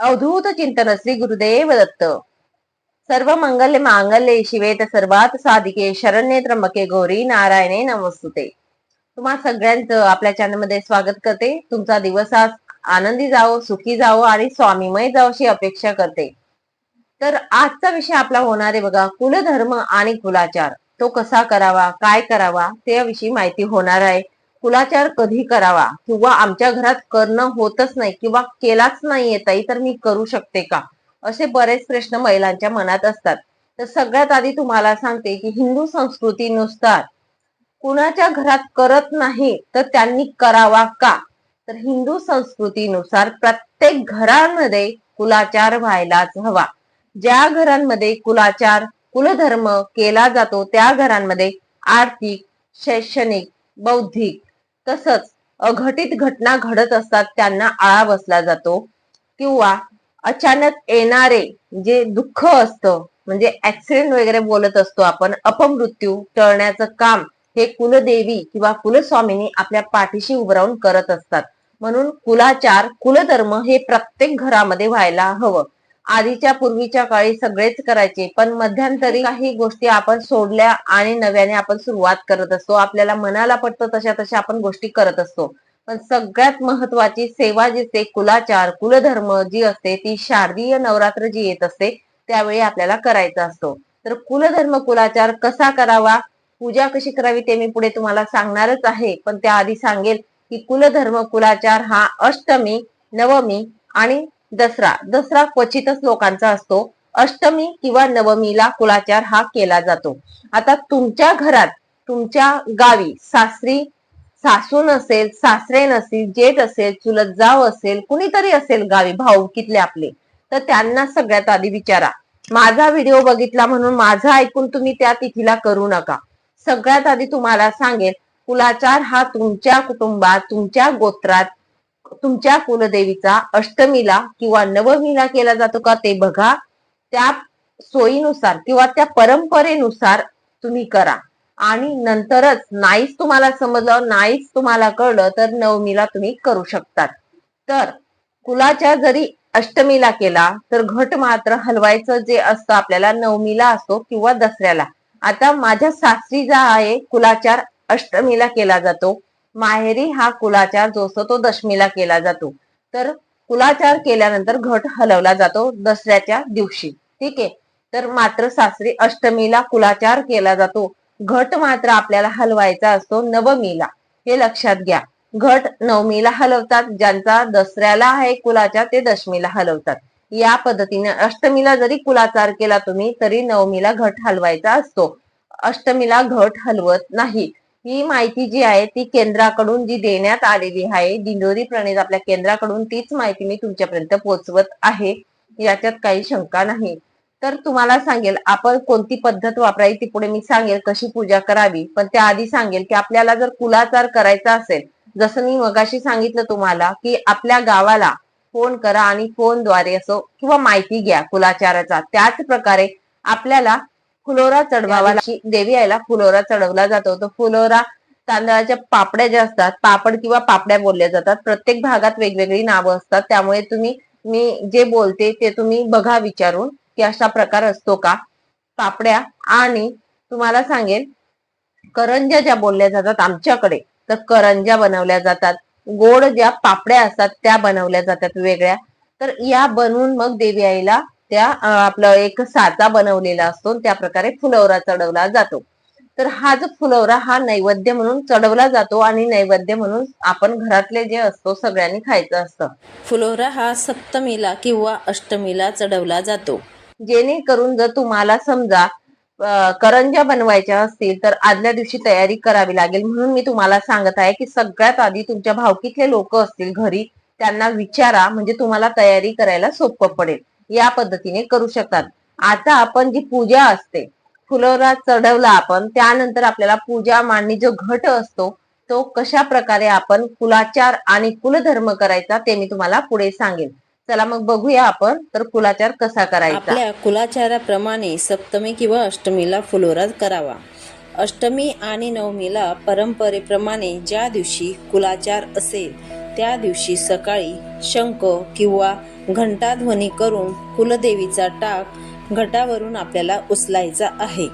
अवधूत चिंतन श्री गुरुदेव दत्त सर्व मंगल्य मांगल्ये शिवेत सर्वात साधिके शरण्ये त्र्यंबके गौरी नारायणे नमस्तुते. तुम्हा सगळ्यांचं आपल्या चॅनलमध्ये स्वागत करते. तुमचा दिवस आज आनंदी जावो सुखी जावो आणि स्वामीमय जावो अशी अपेक्षा करते. तर आजचा विषय आपला होणार आहे बघा कुलधर्म आणि कुलाचार. तो कसा करावा काय करावा त्याविषयी माहिती होणार आहे. कुलाचार कधी करावा? किंवा आमच्या घरात करणं होतच नाही किंवा केलाच नाही येताई तर मी करू शकते का? असे बरेच प्रश्न महिलांच्या मनात असतात. तर सगळ्यात आधी तुम्हाला सांगते की हिंदू संस्कृतीनुसार कुणाच्या घरात करत नाही तर त्यांनी करावा का? तर हिंदू संस्कृतीनुसार प्रत्येक घरांमध्ये कुलाचार व्हायलाच हवा. ज्या घरांमध्ये कुलाचार कुलधर्म केला जातो त्या घरांमध्ये आर्थिक शैक्षणिक बौद्धिक तसंच अघटित घटना घडत असतात त्यांना आळा बसला जातो. किंवा अचानक येणारे जे दुःख असतं म्हणजे ऍक्सिडेंट वगैरे बोलत असतो आपण अपमृत्यू टळण्याचं काम हे कुलदेवी किंवा कुलस्वामिनी आपल्या पाठीशी उभं राहून करत असतात. म्हणून कुलाचार कुलधर्म हे प्रत्येक घरामध्ये व्हायला हवं. आधीच्या पूर्वीच्या काळी सगळेच करायचे पण मध्यंतरी काही गोष्टी आपण सोडल्या आणि नव्याने आपण सुरुवात करत असतो. आपल्याला मनाला पटतं तशा तशा आपण गोष्टी करत असतो. पण सगळ्यात महत्वाची सेवा जी असते कुलाचार कुलधर्म जी असते ती शारदीय नवरात्र जी येत असते त्यावेळी आपल्याला करायचा असतो. तर कुलधर्म कुलाचार कसा करावा? पूजा कशी करावी ते मी पुढे तुम्हाला सांगणारच आहे. पण त्याआधी सांगेल की कुलधर्म कुलाचार हा अष्टमी नवमी आणि दसरा. दसरा क्वचितच लोकांचा असतो. अष्टमी किंवा नवमीला कुलाचार हा केला जातो. आता तुमच्या घरात तुमच्या गावी सासरी सासून असेल सासरे नसेल जेठ असेल चुलत जाव असेल कुणीतरी असेल गावी भाऊ कितले आपले तर त्यांना सगळ्यात आधी विचारा. माझा व्हिडिओ बघितला म्हणून माझा ऐकून तुम्ही त्या तिथीला करू नका. सगळ्यात आधी तुम्हाला सांगेल कुलाचार हा तुमच्या कुटुंबात तुमच्या गोत्रात तुमच्या कुलदेवीचा अष्टमीला किंवा नवमीला केला जातो का ते बघा. त्या सोयीनुसार किंवा त्या परंपरेनुसार तुम्ही करा. आणि नंतरच नाहीच तुम्हाला समजलं नाहीच तुम्हाला कळलं तर नवमीला तुम्ही करू शकतात. तर कुलाच्या जरी अष्टमीला केला तर घट मात्र हलवायचं जे असतं आपल्याला नवमीला असतो किंवा दसऱ्याला. आता माझ्या सासरी जा आहे कुलाचार अष्टमीला केला जातो. माहेरी हा कुलाचार जो असतो तो दशमीला केला जातो. तर कुलाचार केल्यानंतर घट हलवला जातो दसऱ्याच्या दिवशी. ठीक आहे? तर मात्र सासरी अष्टमीला कुलाचार केला जातो. घट मात्र आपल्याला हलवायचा असतो नवमीला. हे लक्षात घ्या. घट नवमीला हलवतात ज्यांचा दसऱ्याला आहे कुलाचार ते दशमीला हलवतात. या पद्धतीने अष्टमीला जरी कुलाचार केला तुम्ही तरी नवमीला घट हलवायचा असतो. अष्टमीला घट हलवत नाही. ही माहिती जी आहे ती केंद्राकडून जी देण्यात आलेली आहे दिंडोरी प्रणित आपल्या केंद्राकडून तीच माहिती मी तुमच्यापर्यंत पोहोचवत आहे याच्यात काही शंका नाही. तर तुम्हाला सांगेल आपण कोणती पद्धत वापरायची ती पुढे मी सांगेल कशी पूजा करावी पण त्याआधी सांगेल की आपल्याला जर कुलाचार करायचा असेल जसं मी मगाशी सांगितलं तुम्हाला की आपल्या गावाला फोन करा आणि फोनद्वारे असो किंवा माहिती घ्या कुलाचाराचा त्याच प्रकारे आपल्याला फुलोरा चढवावा देवी आईला फुलोरा चढवला जातो. तो फुलोरा तांदळाच्या पापड्या ज्या असतात पापड किंवा पापड्या बोलल्या जातात. प्रत्येक भागात वेगवेगळी नावं असतात. त्यामुळे तुम्ही मी जे बोलते ते तुम्ही बघा विचारून की असा प्रकार असतो का? पापड्या आणि तुम्हाला सांगेल करंजा ज्या बोलल्या जातात आमच्याकडे तर करंजा बनवल्या जातात. गोड ज्या पापड्या असतात त्या बनवल्या जातात वेगळ्या. तर या बनवून मग देवी आईला त्या आपलं एक साचा बनवलेला असतो. त्या प्रकारे फुलवरा चढवला जातो. तर हा जो फुलवरा हा नैवेद्य म्हणून चढवला जातो आणि नैवेद्य म्हणून आपण घरातले जे असतो सगळ्यांनी खायचं असतं. फुलोरा हा सप्तमीला किंवा अष्टमीला चढवला जातो. जेणेकरून जर तुम्हाला समजा करंजा बनवायच्या असतील तर आदल्या दिवशी तयारी करावी लागेल. म्हणून मी तुम्हाला सांगत आहे की सगळ्यात आधी तुमच्या भावकीतले लोक असतील घरी त्यांना विचारा म्हणजे तुम्हाला तयारी करायला सोपं पडेल. या पद्धतीने करू शकतात. आता आपण जी पूजा असते फुलोरा चढवला आपण त्यानंतर आपल्याला पूजा मांडणी जो घट असतो तो कशा प्रकारे आपण कुलाचार आणि कुलधर्म करायचा ते मी तुम्हाला पुढे सांगेन. चला मग बघूया आपण तर कुलाचार कसा करायचा? आपल्या कुलाचाराप्रमाणे सप्तमी किंवा अष्टमीला फुलोरा करावा. अष्टमी आणि नवमीला परंपरेप्रमाणे ज्या दिवशी कुलाचार असेल त्या दिवशी सकाळी शंख किंवा घंटाध्वनी करून कुलदेवीचा टाक घटावरून आपल्याला उचलायचा आहे.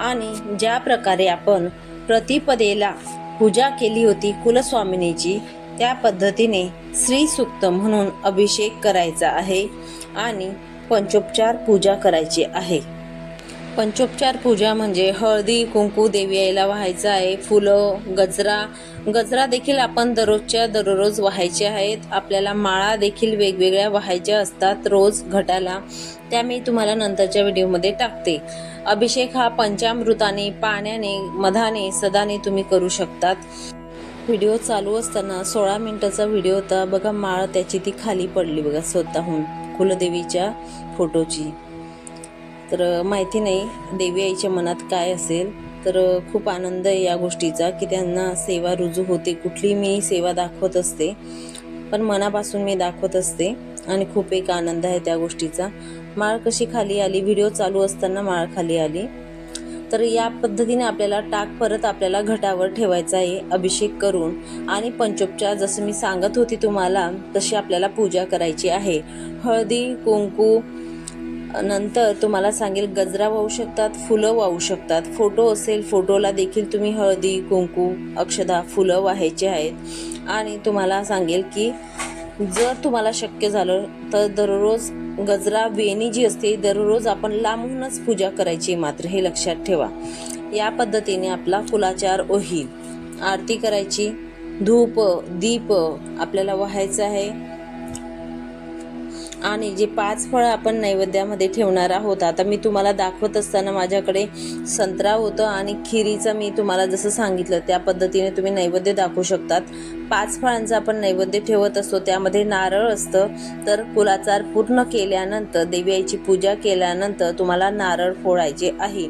आणि ज्या प्रकारे आपण प्रतिपदेला पूजा केली होती कुलस्वामिनीची त्या पद्धतीने श्रीसूक्त म्हणून अभिषेक करायचा आहे आणि पंचोपचार पूजा करायची आहे. पंचोपचार पूजा म्हणजे हळदी कुंकू देवी यायला व्हायचं आहे फुलं गजरा. गजरा देखील आपण दररोजच्या दररोज व्हायचे आहेत. आपल्याला माळा देखील वेगवेगळ्या व्हायच्या असतात रोज घटाला. त्या मी तुम्हाला नंतरच्या व्हिडिओमध्ये टाकते. अभिषेक हा पंचामृताने पाण्याने मधाने सदाने तुम्ही करू शकतात. व्हिडिओ चालू असताना सोळा मिनिटाचा व्हिडिओ होता. बघा माळ त्याची ती खाली पडली बघा स्वतःहून. कुलदेवीच्या फोटोची. तर माहिती नाही देवी आईच्या मनात काय असेल. तर खूप आनंद आहे या गोष्टीचा की त्यांना सेवा रुजू होते. कुठली मी सेवा दाखवत असते पण मनापासून मी दाखवत असते आणि खूप एक आनंद आहे त्या गोष्टीचा. माळ कशी खाली आली? व्हिडिओ चालू असताना माळ खाली आली. तर या पद्धतीने आपल्याला टाक परत आपल्याला घटावर ठेवायचा आहे अभिषेक करून. आणि पंचोपचार जसं मी सांगत होती तुम्हाला तशी आपल्याला पूजा करायची आहे. हळदी कुंकू नंतर तुम्हाला सांगेल गजरा वाहू शकतात फुलं वाहू शकतात. फोटो असेल फोटोला देखील तुम्ही हळदी कुंकू अक्षदा फुलं वाहायची आहेत. आणि तुम्हाला सांगेल की जर तुम्हाला शक्य झालं तर दररोज गजरा वेणी जी असते दररोज आपण लांबूनच पूजा करायची मात्र हे लक्षात ठेवा. या पद्धतीने आपला फुलाचार होईल. आरती करायची. धूप दीप आपल्याला व्हायचं आहे. आणि जे पाच फळं आपण नैवेद्यामध्ये ठेवणार आहोत आता मी तुम्हाला दाखवत असताना माझ्याकडे संत्रा होतं आणि खिरीचं मी तुम्हाला जसं सांगितलं त्या पद्धतीने तुम्ही नैवेद्य दाखवू शकतात. पाच फळांचं आपण नैवेद्य ठेवत असतो त्यामध्ये नारळ असतं. तर कुलाचार पूर्ण केल्यानंतर देवी आईची पूजा केल्यानंतर तुम्हाला नारळ फोडायचे आहे.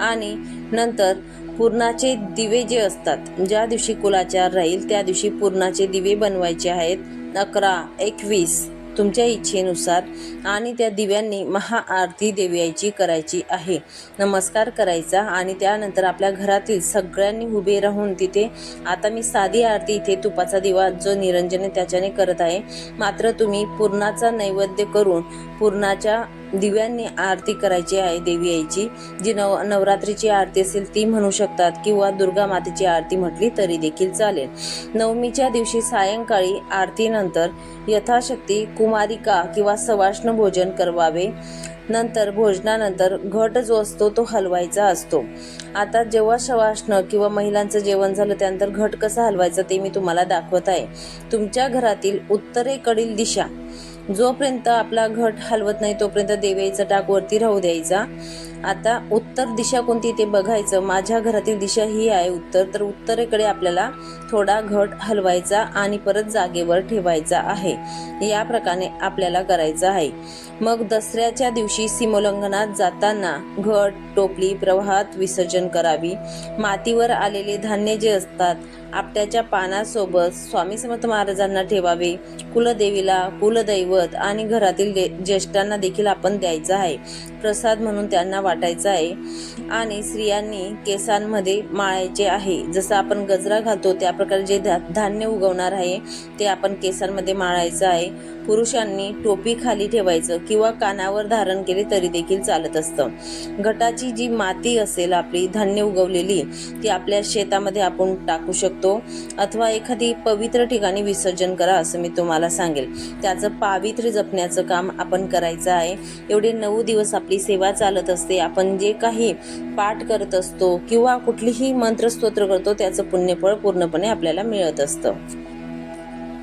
आणि नंतर पूर्णाचे दिवे जे असतात ज्या दिवशी कुलाचार राहील त्या दिवशी पूर्णाचे दिवे बनवायचे आहेत. अकरा एकवीस. तुमच्या इच्छेनुसार आणि त्या दिव्यांनी महाआरती देवयाची करायची आहे. नमस्कार करायचा आणि त्यानंतर आपल्या घरातील सगळ्यांनी उभे राहून तिथे आता मी साधी आरती इथे तुपाचा दिवा जो निरंजन त्याच्याने करत आहे. मात्र तुम्ही पूर्णाचा नैवेद्य करून पूर्णाच्या दिव्यांनी आरती करायची आहे देवी आईची जी नव नवरात्रीची आरती असेल ती म्हणू शकतात किंवा दुर्गा मातेची आरती म्हटली तरी देखील चालेल. नवमीच्या दिवशी सायंकाळी आरतीनंतर यथाशक्ती कुमारिका किंवा सवाष्ण भोजन करवावे. नंतर भोजनानंतर घट जो असतो तो हलवायचा असतो. आता जेव्हा शवासनं किंवा महिलांचं जेवण झालं त्यानंतर घट कसा हलवायचा ते मी तुम्हाला दाखवत आहे. तुमच्या घरातील उत्तरेकडील दिशा जोपर्यंत आपला घट हलवत नाही तोपर्यंत देवाईचा टाक वरती राहू द्यायचा. आता उत्तर दिशा कोणती ते बघायचं. माझ्या घरातील दिशा ही आहे उत्तर. तर उत्तरेकडे आपल्याला थोडा घट हलवायचा आणि परत जागेवर ठेवायचा आहे. या प्रकारे आपल्याला करायचं आहे. मग दसऱ्याच्या दिवशी सीमोल्लंघनात जाताना घट टोपली प्रवाहात विसर्जन करावी. मातीवर आलेले धान्य जे असतात आपट्याच्या पानासोबत स्वामी समर्थ महाराजांना ठेवावे. कुलदेवीला कुलदैवत आणि घरातील ज्येष्ठांना देखील आपण द्यायचं आहे. प्रसाद म्हणून त्यांना वाटायचा आहे. आणि स्त्रियांनी केसांमध्ये माळायचे आहे जसं आपण गजरा घालतो त्या प्रकारे जे धा- धान्य उगवणार आहे ते आपण केसांमध्ये माळायचं आहे. पुरुषांनी टोपी खाली ठेवायचं किंवा कानावर धारण केले तरी देखील चालत असतं. घटाची जी माती असेल आपली धान्य उगवलेली ती आपल्या शेतामध्ये आपण टाकू शकतो. अथवा एखादी पवित्र ठिकाणी विसर्जन करा असं मी तुम्हाला सांगेल. त्याचं पावित्र्य जपण्याचं काम आपण करायचं आहे. एवढे नऊ दिवस आपली सेवा चालत असते. आपण जे काही पाठ करत असतो किंवा कुठलीही मंत्रस्तोत्र करतो त्याचं पुण्यफळ पूर्णपणे आपल्याला मिळत असतं.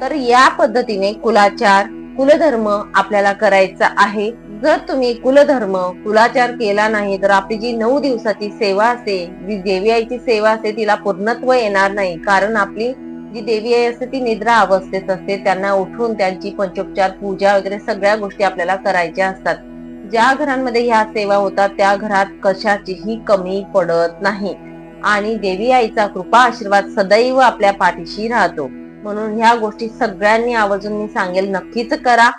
तर या पद्धतीने कुलाचार कुलधर्म आपल्याला करायचा आहे. जर तुम्ही कुलधर्म कुलाचार केला नाही तर आपली जी नऊ दिवसाची सेवा असते जी देवी आईची सेवा असते तिला पूर्णत्व येणार नाही. कारण आपली जी देवी आई असते ती निद्रा अवस्थेत असते. त्यांना उठून त्यांची पंचोपचार पूजा वगैरे सगळ्या गोष्टी आपल्याला करायच्या असतात. ज्या घरांमध्ये ह्या सेवा होतात त्या घरात कशाचीही कमी पडत नाही. आणि देवी आईचा कृपा आशीर्वाद सदैव आपल्या पाठीशी राहतो. म्हणून ह्या गोष्टी सगळ्यांनी आवर्जून मी सांगेल नक्कीच करा.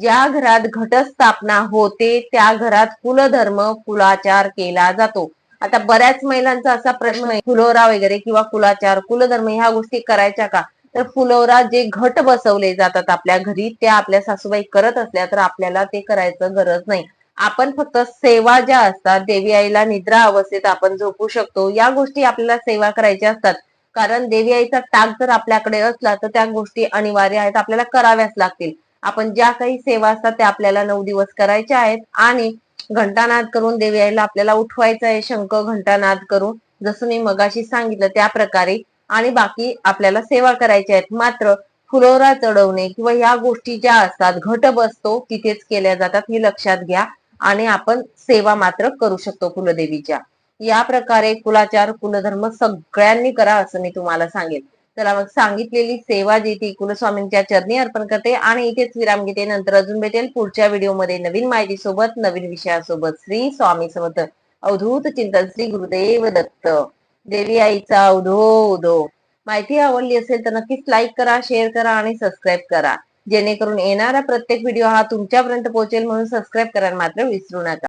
ज्या घरात घटस्थापना होते त्या घरात कुलधर्म कुलाचार केला जातो. आता बऱ्याच महिलांचा असा प्रश्न आहे फुलोरा वगैरे किंवा कुलाचार कुलधर्म ह्या गोष्टी करायच्या का? तर फुलोरा जे घट बसवले जातात आपल्या घरी ते आपल्या सासूबाई करत असल्या तर आपल्याला ते करायचं गरज नाही. आपण फक्त सेवा ज्या असतात देवी आईला निद्रा अवस्थेत आपण झोपू शकतो या गोष्टी आपल्याला सेवा करायच्या असतात. कारण देवी आईचा टाक जर आपल्याकडे असला तर त्या गोष्टी अनिवार्य आहेत आपल्याला कराव्याच लागतील. आपण ज्या काही सेवा असतात त्या आपल्याला नऊ दिवस करायच्या आहेत आणि घंटानाद करून देवी आईला आपल्याला उठवायचं आहे शंख घंटानाद करून. जसं मी मगाशी सांगितलं त्या प्रकारे आणि बाकी आपल्याला सेवा करायच्या आहेत. मात्र फुलोरा चढवणे किंवा या गोष्टी ज्या असतात घट बसतो तिथेच केल्या जातात हे लक्षात घ्या. आणि आपण सेवा मात्र करू शकतो कुलदेवीच्या. या प्रकारे कुलाचार कुलधर्म सगळ्यांनी करा असं मी तुम्हाला सांगेन. चला मग सांगितलेली सेवा जी ती कुलस्वामींच्या चरणी अर्पण करते आणि इथेच विराम घेते नंतर अजून भेटेल. पुढच्या व्हिडिओमध्ये नवीन माहिती सोबत नवीन विषयासोबत श्री स्वामी समर्थ. अवधूत चिंतन श्री गुरुदेव दत्त. देवी आईचा उदो उधो माहिती आवडली असेल तर नक्कीच लाईक करा शेअर करा आणि सबस्क्राईब करा. जेणेकरून येणारा प्रत्येक व्हिडिओ हा तुमच्यापर्यंत पोहोचेल म्हणून सबस्क्राईब करायला मात्र विसरू नका.